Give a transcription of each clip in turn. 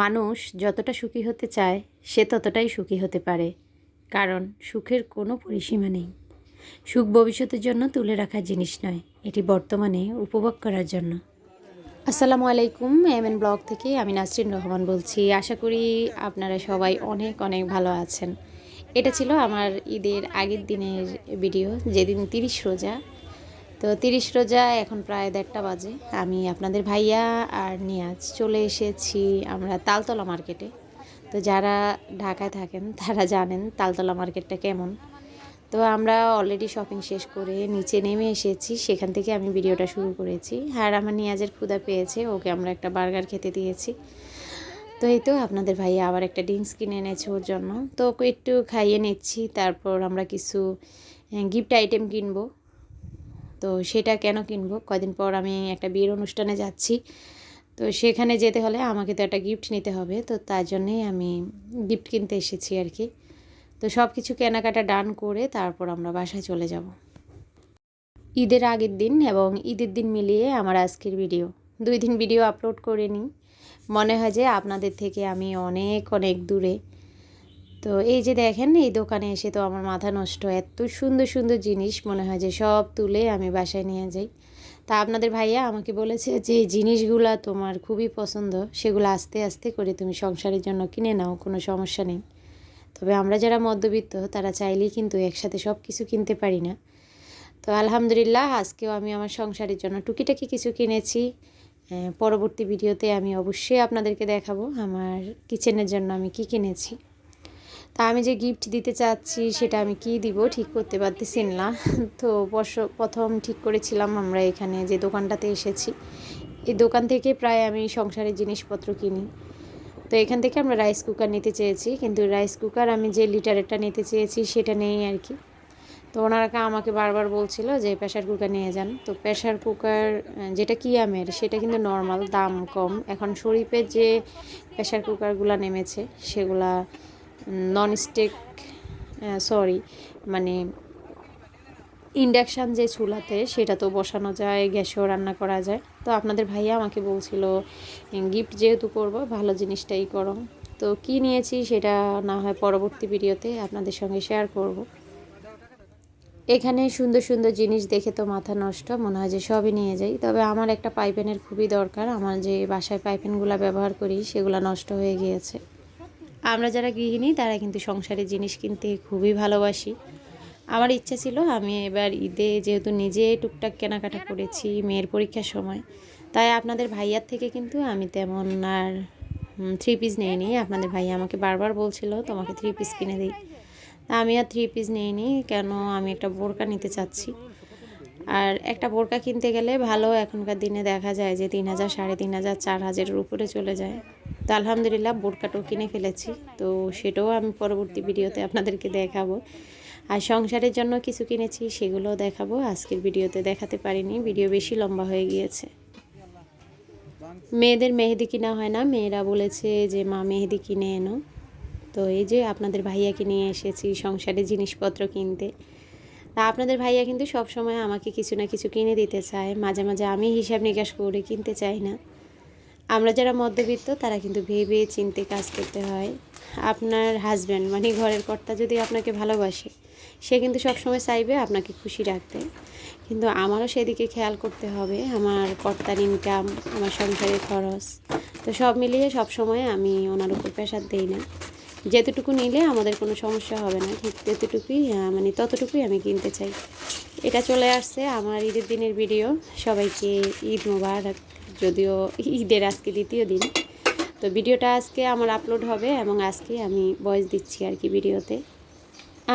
মানুষ যতটা সুখী হতে চায়, সে ততটাই সুখী হতে পারে। কারণ সুখের কোনো পরিসীমা নেই। সুখ ভবিষ্যতের জন্য তুলে রাখার জিনিস নয়, এটি বর্তমানে উপভোগ করার জন্য। আসসালামু আলাইকুম এম এন ব্লগ থেকে আমি নাসরিন রহমান বলছি। আশা করি আপনারা সবাই অনেক অনেক ভালো আছেন। এটা ছিল আমার ঈদের আগের দিনের ভিডিও, যেদিন তিরিশ রোজা। তো তিরিশ রোজা এখন প্রায় দেড়টা বাজে। আমি আপনাদের ভাইয়া আর নিয়াজ চলে এসেছি আমরা তালতলা মার্কেটে। তো যারা ঢাকায় থাকেন, তারা জানেন তালতলা মার্কেটটা কেমন। তো আমরা অলরেডি শপিং শেষ করে নিচে নেমে এসেছি, সেখান থেকে আমি ভিডিওটা শুরু করেছি। আর আমার নিয়াজের ক্ষুদা পেয়েছে, ওকে আমরা একটা বার্গার খেতে দিয়েছি। তো এই তো আপনাদের ভাইয়া আবার একটা ড্রিঙ্কস কিনে এনেছে ওর জন্য। তো ওকে একটু খাইয়ে নিচ্ছি, তারপর আমরা কিছু গিফট আইটেম কিনবো। তো সেটা কেন কিনবো? কদিন পর আমি একটা বিয়ের অনুষ্ঠানে যাচ্ছি। তো সেখানে যেতে হলে আমাকে তো একটা গিফট নিতে হবে, তো তার জন্যেই আমি গিফট কিনতে এসেছি আর কি। তো সব কিছু কেনাকাটা ডান করে তারপর আমরা বাসায় চলে যাব। ঈদের আগের দিন এবং ঈদের দিন মিলিয়ে আমার আজকের ভিডিও দুই দিন ভিডিও আপলোড করে নিই। মনে হয় যে আপনাদের থেকে আমি অনেক অনেক দূরে। তো এই যে দেখেন, এই দোকানে এসে তো আমার মাথা নষ্ট। এত সুন্দর সুন্দর জিনিস মনে হয় যে সব তুলে আমি বাসায় নিয়ে যাই। তা আপনাদের ভাইয়া আমাকে বলেছে যে জিনিসগুলা তোমার খুবই পছন্দ, সেগুলো আস্তে আস্তে করে তুমি সংসারের জন্য কিনে নাও, কোনো সমস্যা নেই। তবে আমরা যারা মধ্যবিত্ত, তারা চাইলেই কিন্তু একসাথে সব কিছু কিনতে পারি না। তো আলহামদুলিল্লাহ, আজকেও আমি আমার সংসারের জন্য টুকিটাকি কিছু কিনেছি। পরবর্তী ভিডিওতে আমি অবশ্যই আপনাদেরকে দেখাবো আমার কিচেনের জন্য আমি কি কিনেছি। তা আমি যে গিফট দিতে চাচ্ছি সেটা আমি কি দিব? ঠিক করতে পারতেছি না। তো প্রথম ঠিক করেছিলাম আমরা এখানে যে দোকানটাতে এসেছি। এই দোকান থেকে প্রায় আমি সংসারের জিনিসপত্র কিনি। তো এখান থেকে আমরা রাইস কুকার নিতে চেয়েছি। কিন্তু রাইস কুকার আমি যে লিটারেরটা নিতে চেয়েছি সেটা নেই আর কি। তো ওনারা আমাকে বারবার বলছিল যে প্রেশার কুকার নিয়ে যান। তো প্রেশার কুকার যেটা কিয়ামের সেটা কিন্তু নর্মাল দাম কম। এখন শরীফের যে প্রেশার কুকারগুলো নেমেছে, সেগুলা ননস্টিক সরি মানে ইন্ডাকশান যে চুলাতে সেটা তো বসানো যায়, গ্যাসেও রান্না করা যায়। তো আপনাদের ভাইয়া আমাকে বলছিল গিফট যেহেতু করব, ভালো জিনিসটাই করো। তো কি নিয়েছি সেটা না হয় পরবর্তী ভিডিওতে আপনাদের সঙ্গে শেয়ার করব। এখানে সুন্দর সুন্দর জিনিস দেখে তো মাথা নষ্ট, মনে হয় যে সবই নিয়ে যাই। তবে আমার একটা পাইপেনের খুবই দরকার, আমার যে বাসায় পাইপেনগুলো ব্যবহার করি, সেগুলো নষ্ট হয়ে গিয়েছে। আমরা যারা গৃহিণী, তারা কিন্তু সংসারের জিনিস কিনতে খুবই ভালোবাসি। আমার ইচ্ছা ছিল আমি এবার ঈদে যেহেতু নিজে টুকটাক কেনাকাটা করেছি মেয়ের পরীক্ষার সময়, তাই আপনাদের ভাইয়ার থেকে কিন্তু আমি তেমন আর থ্রি পিস নিইনি। আপনাদের ভাইয়া আমাকে বারবার বলছিল, তোমাকে থ্রি পিস কিনে দিই। তা আমি আর থ্রি পিস নিইনি, কেন আমি একটা বোরকা নিতে চাচ্ছি। আর একটা বোরকা কিনতে গেলে ভালো এখনকার দিনে দেখা যায় যে তিন হাজার, সাড়ে তিন হাজার, চার হাজারের উপরে চলে যায়। তো আলহামদুলিল্লাহ বোরকাটাও কিনে ফেলেছি। তো সেটাও আমি পরবর্তী ভিডিওতে আপনাদেরকে দেখাবো। আর সংসারের জন্য কিছু কিনেছি, সেগুলোও দেখাবো। আজকের ভিডিওতে দেখাতে পারিনি, ভিডিও বেশি লম্বা হয়ে গিয়েছে। মেয়েদের মেহেদি কিনা হয় না, মেয়েরা বলেছে যে, মা, মেহেদি কিনে এনো। তো এই যে আপনাদের ভাইয়াকে নিয়ে এসেছি সংসারের জিনিসপত্র কিনতে। তা আপনাদের ভাইয়া কিন্তু সব সময় আমাকে কিছু না কিছু কিনে দিতে চায়। মাঝে মাঝে আমি হিসাব নিকাশ করে কিনতে চাই না। আমরা যারা মধ্যবিত্ত, তারা কিন্তু ভেবে চিনতে কাজ করতে হয়। আপনার হাজব্যান্ড মানে ঘরের কর্তা যদি আপনাকে ভালোবাসে, সে কিন্তু সবসময় চাইবে আপনাকে খুশি রাখতে। কিন্তু আমারও সেদিকে খেয়াল করতে হবে, আমার কর্তার ইনকাম আমার সংসারের খরচ। তো সব মিলিয়ে সব সময় আমি ওনার উপর প্রেশার দিই না। যেতটুকু নিলে আমাদের কোনো সমস্যা হবে না, ঠিক তেতটুকুই মানে ততটুকুই আমি কিনতে চাই। এটা চলে আসছে আমার ঈদের দিনের ভিডিও সবাইকে ঈদ মোবারক। যদিও ঈদের আজকে দ্বিতীয় দিন। তো ভিডিওটা আজকে আমার আপলোড হবে এবং আজকে আমি ভয়েস দিচ্ছি আর কি ভিডিওতে।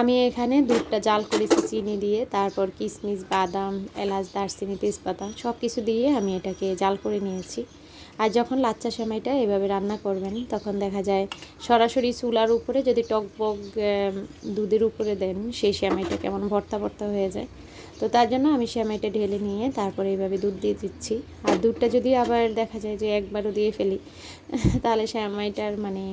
আমি এখানে দুধটা জাল করেছি চিনি দিয়ে, তারপর কিশমিশ বাদাম, এলাচ, দারচিনি, তেজপাতা সব কিছু দিয়ে আমি এটাকে জাল করে নিয়েছি। আর যখন লাচ্চা সেমাইটা এভাবে রান্না করবেন, তখন দেখা যায় সরাসরি চুলার উপরে যদি টকবক দুধের উপরে দেন, সেই সেমাইটা কেমন ভর্তা ভর্তা হয়ে যায়। তো তার জন্য আমি সেমাইটা ঢেলে নিয়ে তারপরে এইভাবে দুধ দিয়ে দিচ্ছি। আর দুধটা যদি আবার দেখা যায় যে একবারও দিয়ে ফেলি, তাহলে সেমাইটার মানে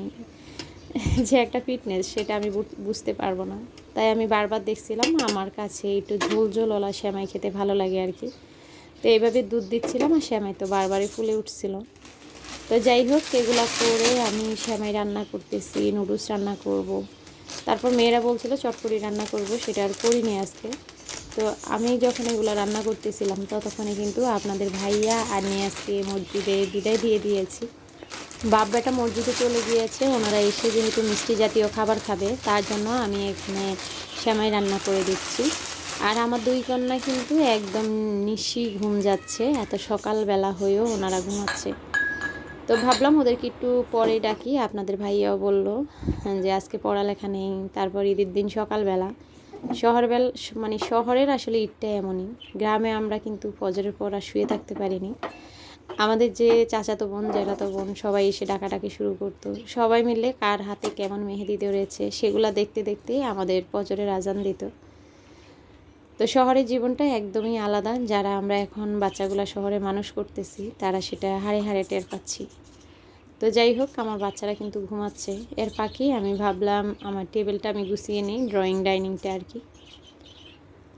যে একটা ফিটনেস সেটা আমি বুঝতে পারব না। তাই আমি বারবার দেখছিলাম, আমার কাছে একটু ঝোল ঝোলওয়ালা সেমাই খেতে ভালো লাগে আর কি। তো এইভাবে দুধ দিচ্ছিলাম আর সেমাই তো বারবারই ফুলে উঠছিল। তো যাই হোক, এগুলো করে আমি সেমাই রান্না করতেছি, নুডলস রান্না করব। তারপর মেয়েরা বলছিল, চটপটি রান্না করব, সেটা আর করিনি আজকে। তো আমি যখন এগুলো রান্না করতেছিলাম, ততক্ষণে কিন্তু আপনাদের ভাইয়া আর নিয়ে আজকে মসজিদে বিদায় দিয়ে দিয়েছি। বাপ বেটা মসজিদে চলে গিয়েছে, ওনারা এসে যেহেতু মিষ্টি জাতীয় খাবার খাবে, তার জন্য আমি এখানে শ্যামাই রান্না করে দিচ্ছি। আর আমার দুই কন্যা কিন্তু একদম নিশি ঘুম যাচ্ছে, এত সকালবেলা হয়েও ওনারা ঘুমাচ্ছে। তো ভাবলাম ওদেরকে একটু পরে ডাকি, আপনাদের ভাইয়াও বলল যে আজকে পড়ালেখা নেই, তারপর ঈদের দিন সকালবেলা। শহরবেলা মানে শহরের আসলে ঈদটা এমনই। গ্রামে আমরা কিন্তু ফজরের পর আর শুয়ে থাকতে পারিনি। আমাদের যে চাচাতো বোন জ্যাঠাতো বোন সবাই এসে ডাকাডাকি শুরু করতো। সবাই মিলে কার হাতে কেমন মেহেদি ধরেছে সেগুলো দেখতে দেখতেই আমাদের ফজরের আজান দিত। তো শহরের জীবনটা একদমই আলাদা। যারা আমরা এখন বাচ্চাগুলা শহরে মানুষ করতেছি, তারা সেটা হাড়ে হাড়ে টের পাচ্ছি। তো যাই হোক আমার বাচ্চারা কিন্তু ঘুমাচ্ছে। এর পাখি আমি ভাবলাম আমার টেবিলটা আমি গুছিয়ে নিই ড্রয়িং ডাইনিংটা আর কি।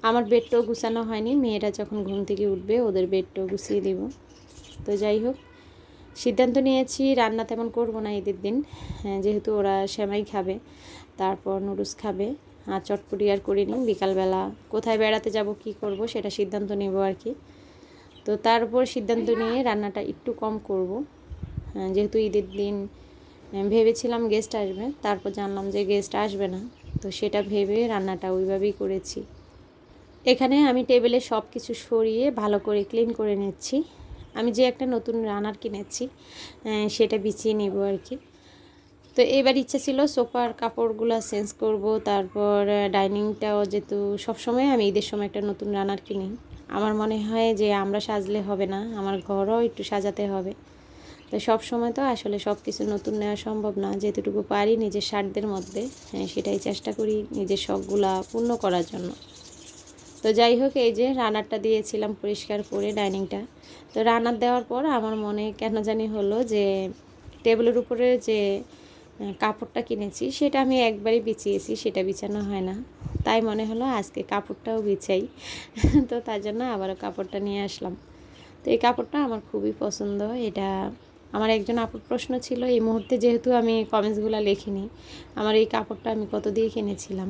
আমার বেডটাও গুছানো হয়নি মেয়েরা যখন ঘুম থেকে উঠবে ওদের বেডটাও গুছিয়ে দিব। তো যাই হোক সিদ্ধান্ত নিয়েছি রান্না তেমন করব না ঈদের দিন। হ্যাঁ, যেহেতু ওরা সেমাই খাবে তারপর নুডলস খাবে আর চটপটি আর করিনি। বিকালবেলা কোথায় বেড়াতে যাব কি করব সেটা সিদ্ধান্ত নেব আর কি। তো তার উপর সিদ্ধান্ত নিয়ে রান্নাটা একটু কম করব। যেহেতু ঈদের দিন ভেবেছিলাম গেস্ট আসবে, তারপর জানলাম যে গেস্ট আসবে না। তো সেটা ভেবে রান্নাটা ওইভাবেই করেছি। এখানে আমি টেবিলে সব কিছু সরিয়ে ভালো করে ক্লিন করে নিচ্ছি। আমি যে একটা নতুন রানার কিনেছি সেটা বিছিয়ে নেব আর কি। তো এবার ইচ্ছা ছিল সোফার কাপড়গুলো চেঞ্জ করব, তারপর ডাইনিংটাও যেহেতু সবসময় আমি ঈদের সময় একটা নতুন রানার কিনি। আমার মনে হয় যে আমরা সাজলে হবে না, আমার ঘরও একটু সাজাতে হবে। সব সময় তো আসলে সব কিছু নতুন নেওয়া সম্ভব না। যেতটুকু পারি নিজের স্বার্থের মধ্যে হ্যাঁ সেটাই চেষ্টা করি নিজের শখগুলা পূর্ণ করার জন্য। তো যাই হোক, এই যে রানারটা দিয়েছিলাম পরিষ্কার করে ডাইনিংটা। তো রানার দেওয়ার পর আমার মনে কেন জানি হলো যে, টেবিলের উপরে যে কাপড়টা কিনেছি, সেটা আমি একবারই বিছিয়েছি, সেটা বিছানো হয় না। তাই মনে হলো আজকে কাপড়টাও বিছাই। তো তার জন্য আবারও কাপড়টা নিয়ে আসলাম। তো এই কাপড়টা আমার খুবই পছন্দ, এটা আমার একজন আপুর প্রশ্ন ছিল, এই মুহূর্তে যেহেতু আমি কমেন্টসগুলো লিখিনি, আমার এই কাপড়টা আমি কত দিয়ে কিনেছিলাম?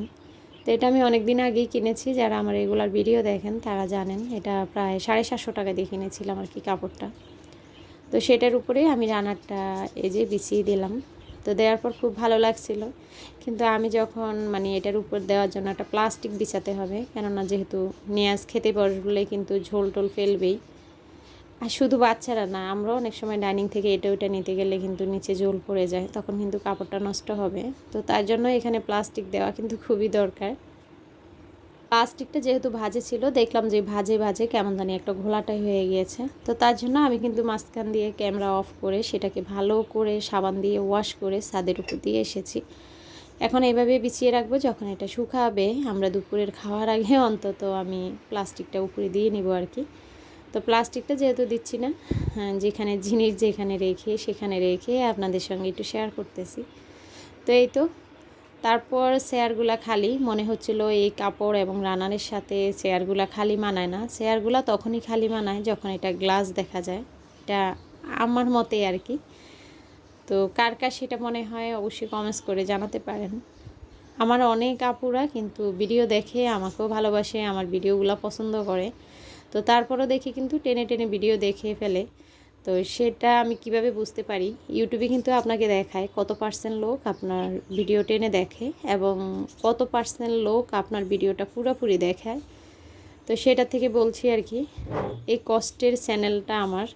তো এটা আমি অনেক দিন আগেই কিনেছি, যারা আমার রেগুলার ভিডিও দেখেন তারা জানেন, এটা প্রায় সাড়ে সাতশো টাকা দিয়ে কিনেছিলাম আর কি কাপড়টা। তো সেটার উপরে আমি রানারটা এই যে বিছিয়ে দিলাম। তো দেওয়ার পর খুব ভালো লাগছিল, কিন্তু আমি যখন মানে এটার উপর দেওয়ার জন্য একটা প্লাস্টিক বিছাতে হবে, কেননা যেহেতু নিয়াজ খেতে বসলে কিন্তু ঝোল টোল ফেলবেই। আর শুধু বাচ্চারা না আমরাও অনেক সময় ডাইনিং থেকে এটা ওটা নিতে গেলে কিন্তু নিচে জল পড়ে যায়, তখন কিন্তু কাপড়টা নষ্ট হবে। তো তার জন্য এখানে প্লাস্টিক দেওয়া কিন্তু খুবই দরকার। প্লাস্টিকটা যেহেতু ভাজে ছিল, দেখলাম যে ভাজে ভাজে কেমন জানি একটা ঘোলাটাই হয়ে গিয়েছে। তো তার জন্য আমি কিন্তু মাঝখান দিয়ে ক্যামেরা অফ করে সেটাকে ভালো করে সাবান দিয়ে ওয়াশ করে ছাদের উপর দিয়ে এসেছি। এখন এভাবে বিছিয়ে রাখব, যখন এটা শুকাবে, আমরা দুপুরের খাওয়ার আগে অন্তত আমি প্লাস্টিকটা উপরে দিয়ে নিব আর কি। তো প্লাস্টিকটা যেহেতু দিচ্ছি না হ্যাঁ, যেখানে জিনিস যেখানে রেখে সেখানে রেখে আপনাদের সঙ্গে একটু শেয়ার করতেছি। তো এই তো তারপর চেয়ারগুলা খালি মনে হচ্ছিল এই কাপড় এবং রানারের সাথে চেয়ারগুলা খালি মানায় না। চেয়ারগুলা তখনই খালি মানায় যখন এটা গ্লাস দেখা যায় এটা আমার মতে আর কি। তো কার কার সেটা মনে হয় অবশ্যই কমেন্টস করে জানাতে পারেন। আমার অনেক আপুরা কিন্তু ভিডিও দেখে আমাকেও ভালোবাসে আমার ভিডিওগুলো পছন্দ করে। তো তারপরও দেখি কিন্তু টেনে টেনে ভিডিও দেখে ফেলে। তো সেটা আমি কীভাবে বুঝতে পারি? ইউটিউবে কিন্তু আপনাকে দেখায় কত পার্সেন্ট লোক আপনার ভিডিও টেনে দেখে এবং কত পার্সেন্ট লোক আপনার ভিডিওটা পুরোপুরি দেখায়। তো সেটা থেকে বলছি আর কি, এই কষ্টের চ্যানেলটা আমার।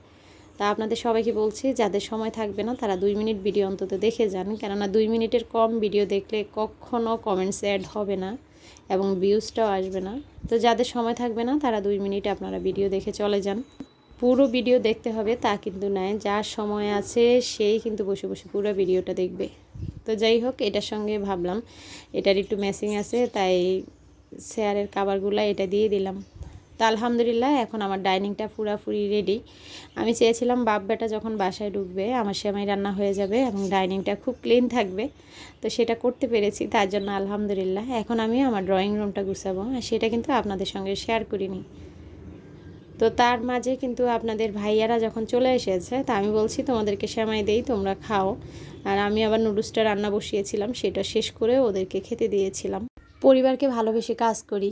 তা আপনাদের সবাইকে বলছি, যাদের সময় থাকবে না, তারা দুই মিনিট ভিডিও অন্তত দেখে যান। কেননা দুই মিনিটের কম ভিডিও দেখলে কখনও কমেন্টস অ্যাড হবে না। এবং ভিউজটাও আসবে না। তো যাদের সময় থাকবে না, তারা দুই মিনিট আপনারা ভিডিও দেখে চলে যান। পুরো ভিডিও দেখতে হবে, তা কিন্তু নয়। যার সময় আছে, সেই কিন্তু বসে বসে পুরো ভিডিওটা দেখবে। তো যাই হোক, এটার সঙ্গে ভাবলাম, এটার একটু ম্যাচিং আছে, তাই শেয়ারের কাভারগুলো এটা দিয়ে দিলাম। তো আলহামদুলিল্লাহ, এখন আমার ডাইনিংটা পুরাপুরি রেডি আমি চেয়েছিলাম বাপ বেটা যখন বাসায় ঢুকবে, আমার সেমাই রান্না হয়ে যাবে এবং ডাইনিংটা খুব ক্লিন থাকবে। তো সেটা করতে পেরেছি, তার জন্য আলহামদুলিল্লাহ। এখন আমি আমার ড্রয়িং রুমটা গুছাবো, আর সেটা কিন্তু আপনাদের সঙ্গে শেয়ার করিনি। তো তার মাঝে কিন্তু আপনাদের ভাইয়ারা যখন চলে এসেছে, তা আমি বলছি, তোমাদেরকে সেমাই দেই, তোমরা খাও। আর আমি আবার নুডলসটা রান্না বসিয়েছিলাম, সেটা শেষ করে ওদেরকে খেতে দিয়েছিলাম। পরিবারকে ভালোবেসে কাজ করি।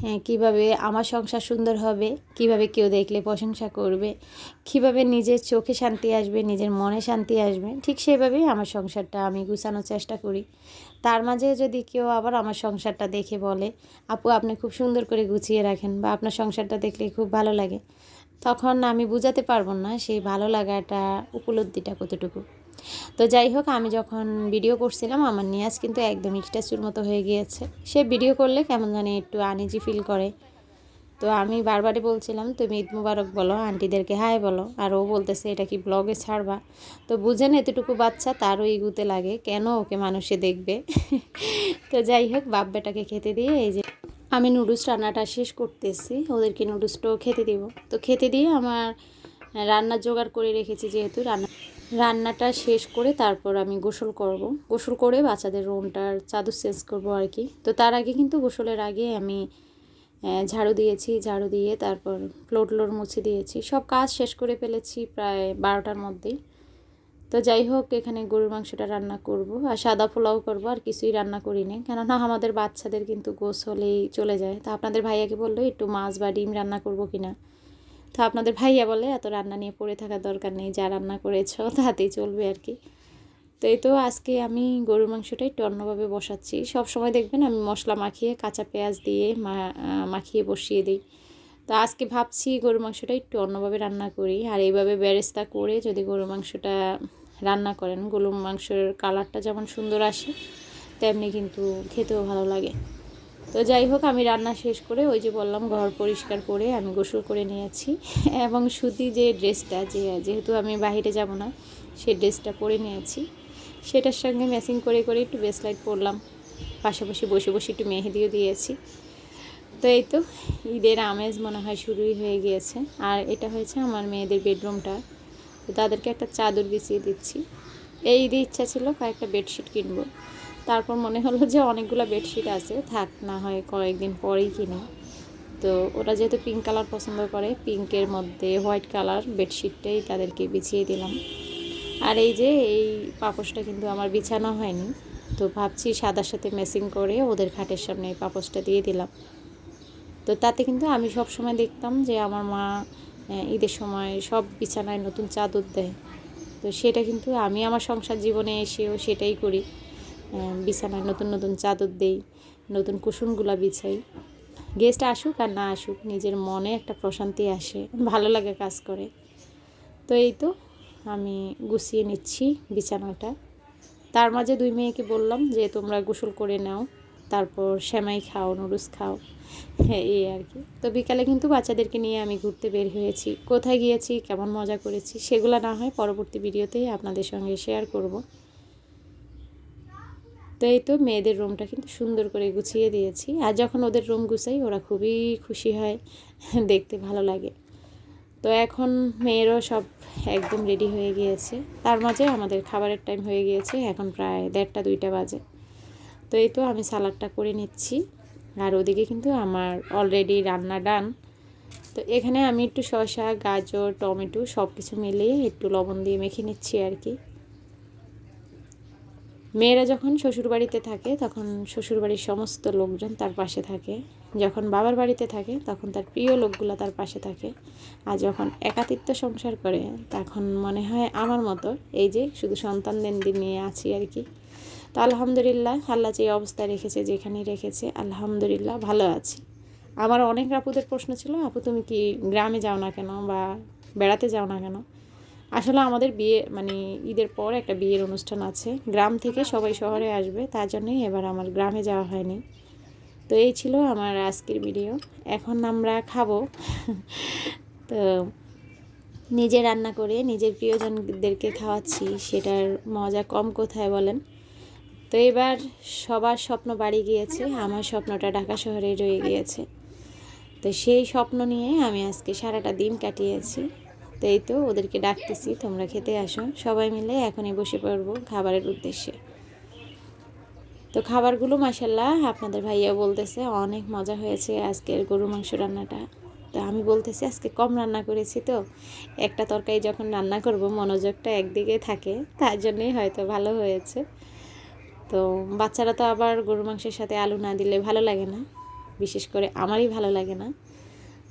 হ্যাঁ কীভাবে আমার সংসার সুন্দর হবে, কীভাবে কেউ দেখলে প্রশংসা করবে, কীভাবে নিজের চোখে শান্তি আসবে, নিজের মনে শান্তি আসবে, ঠিক সেভাবেই আমার সংসারটা আমি গুছানোর চেষ্টা করি। তার মাঝে যদি কেউ আবার আমার সংসারটা দেখে বলে, আপু, আপনি খুব সুন্দর করে গুছিয়ে রাখেন বা আপনার সংসারটা দেখলে খুব ভালো লাগে, তখন আমি বুঝাতে পারব না সেই ভালো লাগাটা, উপলব্ধিটা কতটুকু। তো যাই হোক, আমি যখন ভিডিও করছিলাম, আমার নিয়াজ কিন্তু একদম স্ট্যাচুর মতো হয়ে গিয়েছে। সে ভিডিও করলে কেমন জানি একটু আনিজি ফিল করে। তো আমি বারবারই বলছিলাম, তুমি ঈদ মুবারক বলো আন্টিদেরকে হাই বলো। আর ও বলতেছে, এটা কি ব্লগে ছাড়বা? তো বুঝেন এতটুকু বাচ্চা, তারও ইগুতে লাগে। কেন ওকে মানুষে দেখবে? তো যাই হোক বাপ বেটাকে খেতে দিয়ে এই যে আমি নুডলস রান্নাটা শেষ করতেছি। ওদেরকে নুডলসটাও খেতে দিব। তো খেতে দিয়ে আমার রান্না জোগাড় করে রেখেছি যেহেতু রান্না রান্নাটা শেষ করে তারপর আমি গোসল করব। গোসল করে বাচ্চাদের রুমটার চাদর চেঞ্জ করব আর কি। তো তার আগে কিন্তু গোসলের আগে আমি ঝাড়ু দিয়েছি, ঝাড়ু দিয়ে তারপর ফ্লোর ফ্লোর মুছে দিয়েছি। সব কাজ শেষ করে ফেলেছি প্রায় বারোটার মধ্যেই। তো যাই হোক, এখানে গরুর মাংসটা রান্না করব আর সাদা পোলাও করব, আর কিছুই রান্না করিনি। কেননা আমাদের বাচ্চাদের কিন্তু গোসলেই চলে যায়। তা আপনাদের ভাইয়াকে বলল, একটু মাছ বা ডিম রান্না করব কিনা? তো আপনাদের ভাইয়া বলে, এত রান্না নিয়ে পড়ে থাকার দরকার নেই, যা রান্না করেছ তাতেই চলবে আর কি। তো এই তো আজকে আমি গরুর মাংসটা একটু অন্যভাবে বসাচ্ছি। সব সময় দেখবেন আমি মশলা মাখিয়ে, কাঁচা পেঁয়াজ দিয়ে মাখিয়ে বসিয়ে দিই। তো আজকে ভাবছি গরুর মাংসটা একটু অন্যভাবে রান্না করি। আর এইভাবে বেরেস্তা করে যদি গরুর মাংসটা রান্না করেন, গরুর মাংসের কালারটা যেমন সুন্দর আসে, তেমনি কিন্তু খেতেও ভালো লাগে। তো যাই হোক, আমি রান্না শেষ করে ওই যে বললাম ঘর পরিষ্কার করে আমি গোসল করে নিয়েছি। এবং সুতি যে ড্রেসটা, যে যেহেতু আমি বাইরে যাব না, সেই ড্রেসটা পরে নিয়েছি। সেটার সঙ্গে ম্যাচিং করে করে একটু বেসলাইট পরলাম। পাশাপাশি বসে বসে একটু মেহেদিও দিয়েছি। তো এই তো, ঈদের আমেজ মনে হয় শুরুই হয়ে গিয়েছে। আর এটা হয়েছে আমার মেয়েদের বেডরুমটা। তো তাদেরকে একটা চাদর বিছিয়ে দিচ্ছি। এই ঈদে ইচ্ছা ছিল কয়েকটা বেডশিট কিনবো। তারপর মনে হলো যে অনেকগুলো বেডশিট আছে, থাক না হয় কয়েকদিন পরেই কিনি। তো ওরা যেহেতু পিঙ্ক কালার পছন্দ করে পিঙ্কের মধ্যে হোয়াইট কালার বেডশিটটাই তাদেরকে বিছিয়ে দিলাম। আর এই যে, এই পাপোশটা কিন্তু আমার বিছানো হয়নি, তো ভাবছি সাদার সাথে ম্যাচিং করে ওদের খাটের সামনে এই পাপোশটা দিয়ে দিলাম। তো তাতে কিন্তু আমি সব সময় দেখতাম যে আমার মা ঈদের সময় সব বিছানায় নতুন চাদর দেয়। তো সেটা কিন্তু আমি আমার সংসার জীবনে এসেও সেটাই করি। বিছানায় নতুন নতুন চাদর দেই, নতুন কুসুমগুলা বিছাই। গেস্ট আসুক আর না আসুক, নিজের মনে একটা প্রশান্তি আসে, ভালো লাগে কাজ করে। তো এই তো, আমি গুছিয়ে নিচ্ছি বিছানাটা। তার মাঝে দুই মেয়েকে বললাম যে, তোমরা গোসল করে নাও, তারপর সেমাই খাও, নুডলস খাও। হ্যাঁ এই আর কি। তো বিকালে কিন্তু বাচ্চাদেরকে নিয়ে আমি ঘুরতে বের হয়েছি। কোথায় গিয়েছি, কেমন মজা করেছি, সেগুলো না হয় পরবর্তী ভিডিওতেই আপনাদের সঙ্গে শেয়ার করব। তো এই তো মেয়েদের রুমটা কিন্তু সুন্দর করে গুছিয়ে দিয়েছি। আর যখন ওদের রুম গুছাই, ওরা খুবই খুশি হয়। দেখতে ভালো লাগে। তো এখন মেয়েরও সব একদম রেডি হয়ে গিয়েছে। তার মাঝে আমাদের খাবারের টাইম হয়ে গিয়েছে। এখন প্রায় দেড়টা, দুইটা বাজে। তো এই তো আমি সালাডটা করে নিচ্ছি। আর ওদিকে কিন্তু আমার অলরেডি রান্না ডান তো এখানে আমি একটু শসা, গাজর, টমেটো সব কিছু মিলিয়ে একটু লবণ দিয়ে মেখে নিচ্ছি আর কি। মেয়েরা যখন শ্বশুর বাড়িতে থাকে, তখন শ্বশুর বাড়ির সমস্ত লোকজন তার পাশে থাকে। যখন বাবার বাড়িতে থাকে, তখন তার প্রিয় লোকগুলো তার পাশে থাকে। আর যখন একাতিত্ব সংসার করে, তখন মনে হয় আমার মতো, এই যে শুধু সন্তানদের নিয়ে আছি আর কি। তো আলহামদুলিল্লাহ, আল্লাহ যে অবস্থায় রেখেছে, যেখানেই রেখেছে, আলহামদুলিল্লাহ ভালো আছি। আমার অনেক আপুদের প্রশ্ন ছিল, আপু, তুমি কি গ্রামে যাও না কেন বা বেড়াতে যাও না কেন? আসলে আমাদের বিয়ে মানে ঈদের পর একটা বিয়ের অনুষ্ঠান আছে। গ্রাম থেকে সবাই শহরে আসবে, তার জন্যই এবার আমার গ্রামে যাওয়া হয়নি। তো এই ছিল আমার আজকের ভিডিও। এখন আমরা খাব। তো নিজে রান্না করে নিজের প্রিয়জনদেরকে খাওয়াচ্ছি, সেটার মজা কম কোথায় বলেন? তো এবার সবার স্বপ্ন বাড়ি গিয়েছে, আমার স্বপ্নটা ঢাকা শহরে রয়ে গিয়েছে। তো সেই স্বপ্ন নিয়ে আমি আজকে সারাটা দিন কাটিয়েছি। তো এই তো ওদেরকে ডাকতেছি, তোমরা খেতে আসো। সবাই মিলে এখনই বসে পড়ব খাবারের উদ্দেশ্যে। তো খাবারগুলো মাসাল্লাহ আপনাদের ভাইয়া বলতেছে, অনেক মজা হয়েছে আজকের গরু মাংস রান্নাটা। তো আমি বলতেছি, আজকে কম রান্না করেছি তো। একটা তরকারি যখন রান্না করব, মনোযোগটা একদিকে থাকে, তার জন্যই হয়তো ভালো হয়েছে। তো বাচ্চারা তো আবার গরু মাংসের সাথে আলু না দিলে ভালো লাগে না। বিশেষ করে আমারই ভালো লাগে না।